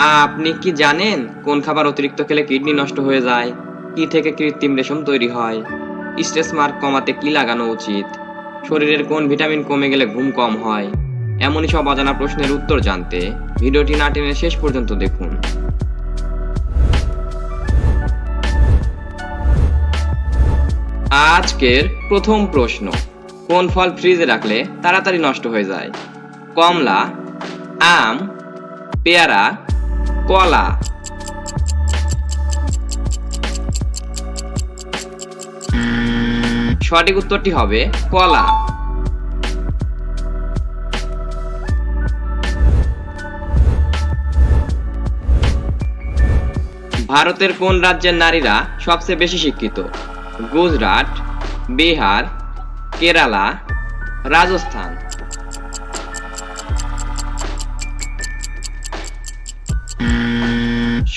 আপনি কি জানেন কোন খাবার অতিরিক্ত খেলে কিডনি নষ্ট হয়ে যায়? কি থেকে কৃত্রিম রেশম তৈরি হয়? স্ট্রেস মার্ক কমাতে কি লাগানো উচিত? শরীরের কোন ভিটামিন কমে গেলে ঘুম কম হয়? এমনই সব অজানা প্রশ্নের উত্তর জানতে ভিডিওটি না টেনে শেষ পর্যন্ত দেখুন। আজকের প্রথম প্রশ্ন, কোন ফল ফ্রিজে রাখলে তাড়াতাড়ি নষ্ট হয়ে যায়? কমলা, আম, পেয়ারা কলা। সঠিক উত্তরটি হবে কলা। ভারতের কোন রাজ্যের নারীরা সবচেয়ে বেশি শিক্ষিত? গুজরাট, বিহার, কেরালা, রাজস্থান।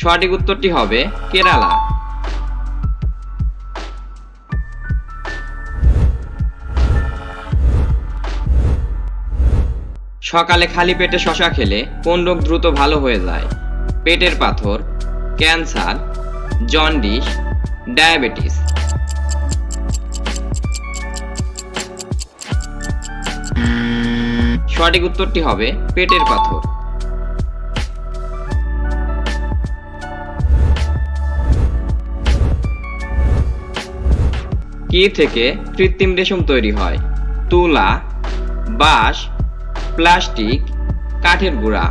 সঠিক উত্তরটি হবে কেরালা। সকালে খালি পেটে শশা খেলে কোন রোগ দ্রুত ভালো হয়ে যায়? পেটের পাথর, ক্যান্সার, জন্ডিস, ডায়াবেটিস। সঠিক উত্তরটি হবে পেটের পাথর। কি থেকে কৃত্রিম রেশম তৈরি হয়? তুলা, বাঁশ, প্লাস্টিক, কাঠের গুঁড়া।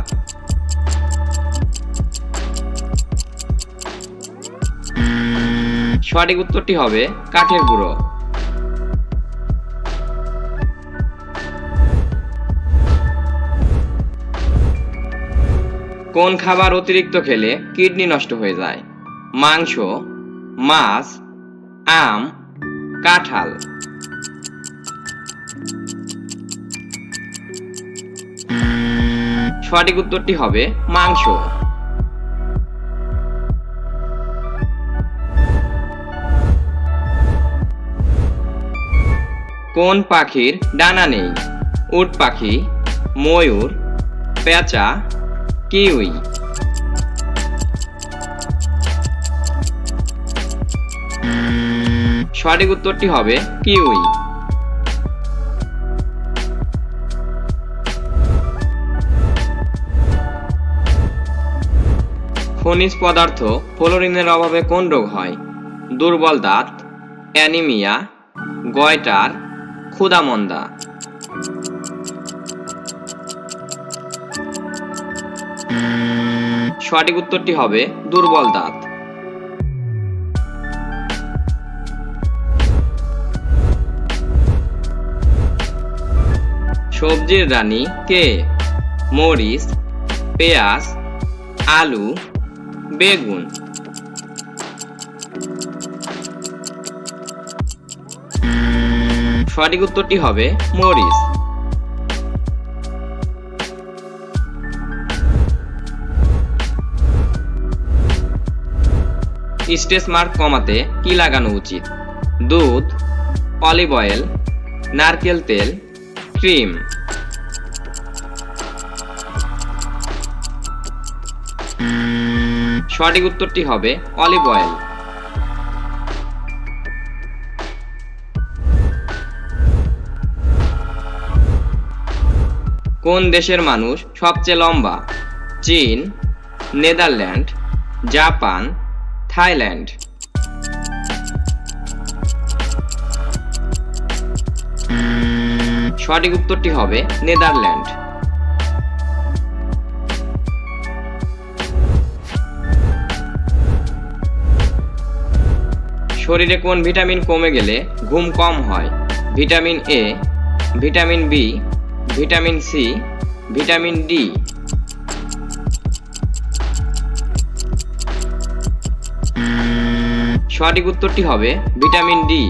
সঠিক উত্তরটি হবে কাঠের গুঁড়ো। কোন খাবার অতিরিক্ত খেলে কিডনি নষ্ট হয়ে যায়? মাংস, মাছ, আম কাঁঠাল। সঠিক উত্তরটি হবে মাংস। কোন পাখির ডানা নেই? উট পাখি ময়ূর পেঁচা কিউই। সঠিক উত্তরটি হবে কিউই। খনিজ পদার্থ ফ্লোরিনের অভাবে কোন রোগ হয়? দুর্বল দাঁত, অ্যানিমিয়া, গয়টার ক্ষুধামন্দা সঠিক উত্তরটি হবে দুর্বল দাঁত। সবজির রানী কে? মরিচ, পেঁয়াজ, আলু, বেগুন। সঠিক উত্তরটি হবে মরিচ। স্ট্রেস মার্ক কমাতে কি লাগানো উচিত? দুধ, অলিভ অয়েল, নারকেল তেল ক্রিম সঠিক উত্তরটি হবে অলিভ অয়েল কোন দেশের মানুষ সবচেয়ে লম্বা? চীন, নেদারল্যান্ড, জাপান, থাইল্যান্ড। সঠিক উত্তরটি হবে নেদারল্যান্ড। শরীরে কোন ভিটামিন কমে গেলে ঘুম কম হয়? Vitamin A vitamin B vitamin C vitamin D সঠিক উত্তরটি হবে ভিটামিন ডি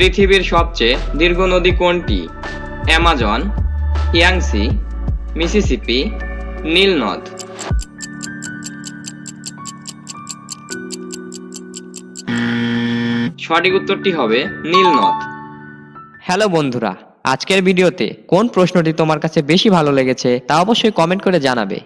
পৃথিবীর সবচেয়ে দীর্ঘ নদী কোনটি? অ্যামাজন, ইয়াংসি, মিসিসিপি নীল নদ সঠিক উত্তরটি হবে নীল নদ হ্যালো বন্ধুরা, আজকের ভিডিওতে কোন প্রশ্নটি তোমার কাছে বেশি ভালো লেগেছে তা অবশ্যই কমেন্ট করে জানাবে।